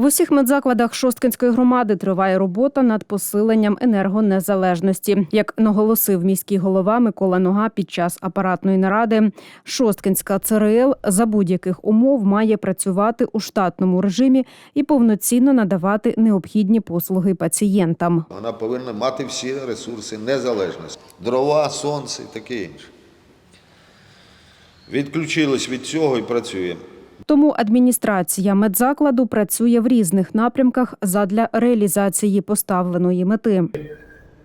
В усіх медзакладах Шосткинської громади триває робота над посиленням енергонезалежності. Як наголосив міський голова Микола Нога під час апаратної наради, Шосткинська ЦРЛ за будь-яких умов має працювати у штатному режимі і повноцінно надавати необхідні послуги пацієнтам. Вона повинна мати всі ресурси незалежності. Дрова, сонце і таке інше. Відключились від цього і працюємо. Тому адміністрація медзакладу працює в різних напрямках задля реалізації поставленої мети.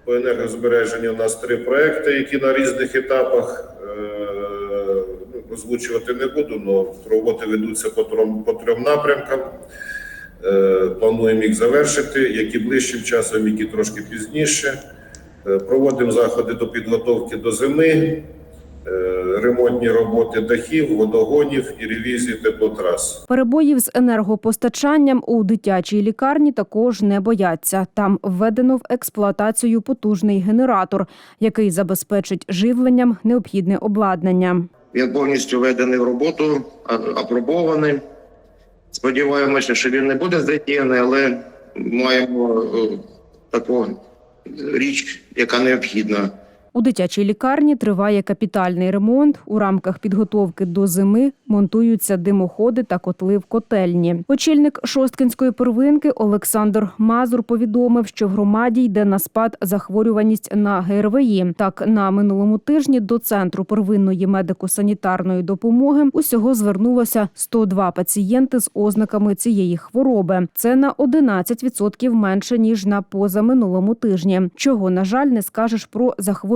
По енергозбереженню у нас три проекти, які на різних етапах е, ну, озвучувати не буду, але роботи ведуться по трьом, по трьом напрямкам. Е, Плануємо їх завершити, які ближчим часом, які трошки пізніше. Е, Проводимо заходи до підготовки до зими, ремонтні роботи дахів, водогонів і ревізії теплотрас. Перебоїв з енергопостачанням у дитячій лікарні також не бояться. Там введено в експлуатацію потужний генератор, який забезпечить живленням необхідне обладнання. Він повністю введений в роботу, апробований. Сподіваємося, що він не буде задіяний, але маємо е, таку річ, яка необхідна. У дитячій лікарні триває капітальний ремонт. У рамках підготовки до зими монтуються димоходи та котли в котельні. Очільник Шосткинської первинки Олександр Мазур повідомив, що в громаді йде на спад захворюваність на ГРВІ. Так, на минулому тижні до центру первинної медико-санітарної допомоги усього звернулося 102 пацієнти з ознаками цієї хвороби. Це на 11% менше ніж на позаминулому тижні. Чого на жаль не скажеш про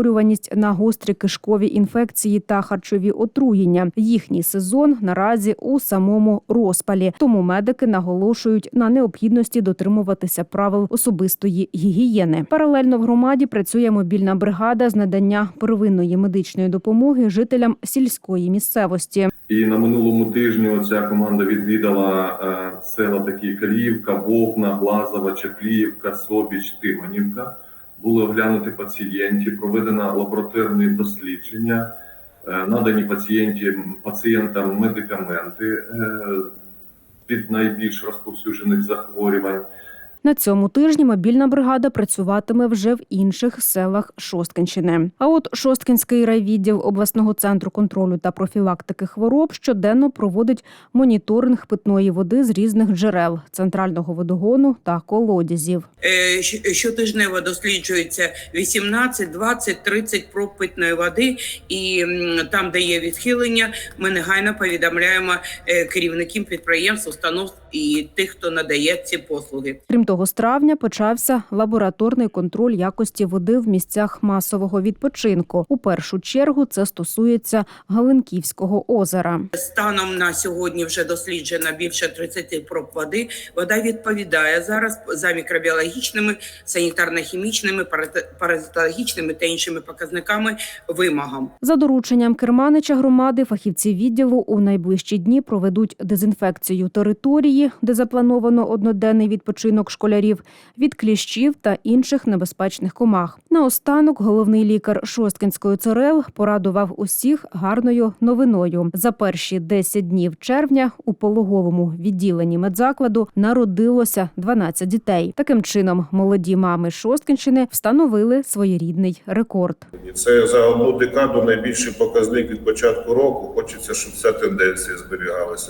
захворюваність на гострі кишкові інфекції та харчові отруєння. Їхній сезон наразі у самому розпалі. Тому медики наголошують на необхідності дотримуватися правил особистої гігієни. Паралельно в громаді працює мобільна бригада з надання первинної медичної допомоги жителям сільської місцевості. І на минулому тижні ця команда відвідала е, села такі Каліївка, Вовна, Глазова, Чапліївка, Собіч, Тимонівка. Були оглянуті пацієнти, проведено лабораторні дослідження, е, надані пацієнті, пацієнтам медикаменти е, від найбільш розповсюджених захворювань. На цьому тижні мобільна бригада працюватиме вже в інших селах Шосткинщини. А от Шосткинський райвідділ обласного центру контролю та профілактики хвороб щоденно проводить моніторинг питної води з різних джерел центрального водогону та колодязів. Е, Щотижнево досліджується 18, 20, 30 проб питної води, і там, де є відхилення, ми негайно повідомляємо е, керівників підприємств, установ і тих, хто надає ці послуги. Крім того, з травня почався лабораторний контроль якості води в місцях масового відпочинку. У першу чергу це стосується Галинківського озера. Станом на сьогодні вже досліджено більше 30 проб води. Вода відповідає зараз за мікробіологічними, санітарно-хімічними, паразит- паразитологічними та іншими показниками вимогам. За дорученням керманича громади, фахівці відділу у найближчі дні проведуть дезінфекцію території, де заплановано одноденний відпочинок школярів від кліщів та інших небезпечних комах. Наостанок головний лікар Шосткинської ЦРЛ порадував усіх гарною новиною. За перші 10 днів червня у пологовому відділенні медзакладу народилося 12 дітей. Таким чином, молоді мами Шосткинщини встановили своєрідний рекорд. Це за одну декаду найбільший показник від початку року. Хочеться, щоб ця тенденція зберігалася.